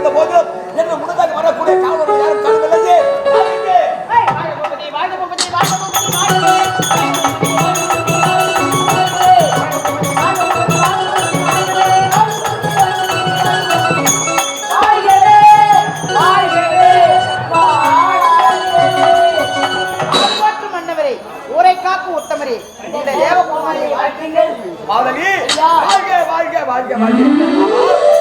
இருந்த போதிலும் என்று முன்னதாக வரக்கூடிய காவலர்கள் யாரும் காணவில்லையே. அறிந்து வாழ்க பூபதி, வாழ்க பூபதி, வாழ்க பூபதி,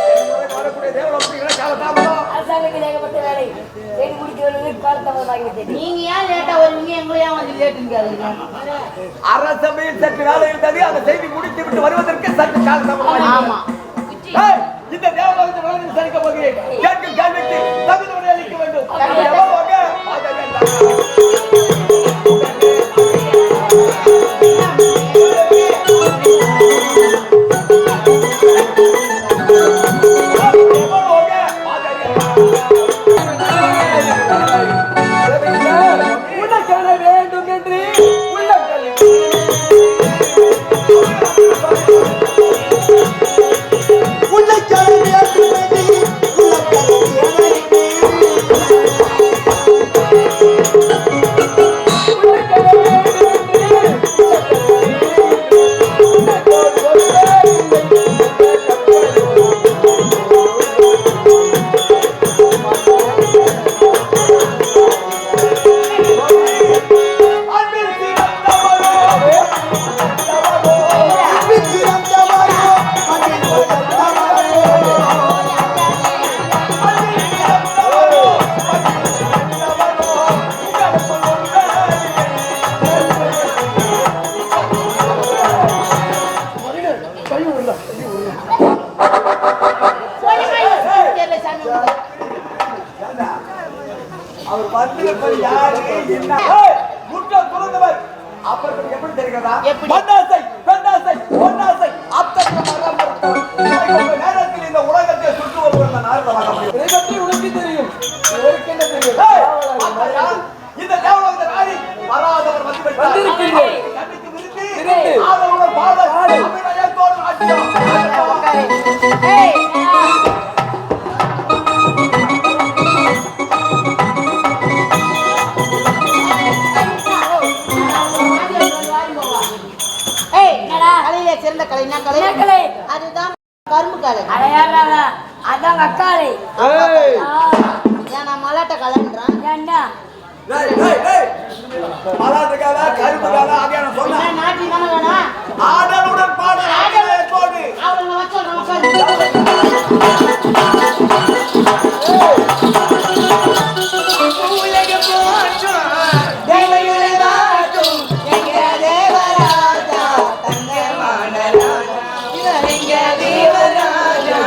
நீங்க ஏன் லேட்டா வருவீங்க எங்களை ஏன் வந்து லேட்டுன்னு அரசமையில் சற்று வேலை இருந்தது அந்த செய்தி முடித்து விட்டு வருவதற்கு சற்று காலதாமதம் ஆமா. இந்த தேவலோகத்தை வளர்ந்து சரிக்க போகிறேன். கேட்கும் கேள்விக்கு தகுந்த விடை அளிக்க வேண்டும். எவ்வளவாக? அதை வந்திருப்பது யாரு என்ன ஏய், முற்றம் துறந்தவர் அப்புறம் எப்படி தெரிகிறதா? மண்ணாசை பெண்ணாசை பொன்னாசை. அத்தனை நேரத்தில் இந்த உலகத்தை சுற்று வருவது அந்த நாரத மகம் இதை பற்றி உனக்கு தெரியும். இவருக்கு என்ன தெரியும்? இந்த தேவலோகத்தை நாடி வராதவர் வந்து விட்டார். கண்ணுக்கு விரித்து, கலையில சிறந்த கலை. என்ன கலை. கலை? அதுதான் கரும்பு கலை. அதான் ஏய், ஏன் நான் மலாட்ட கலைன்றேன்? ஏண்டா. நாட்டி தானே வேணும் ஆடலுடன் பாடல் ஆடலத்தோடு அவளை நான் வச்சு கலிங்க வீரராஜா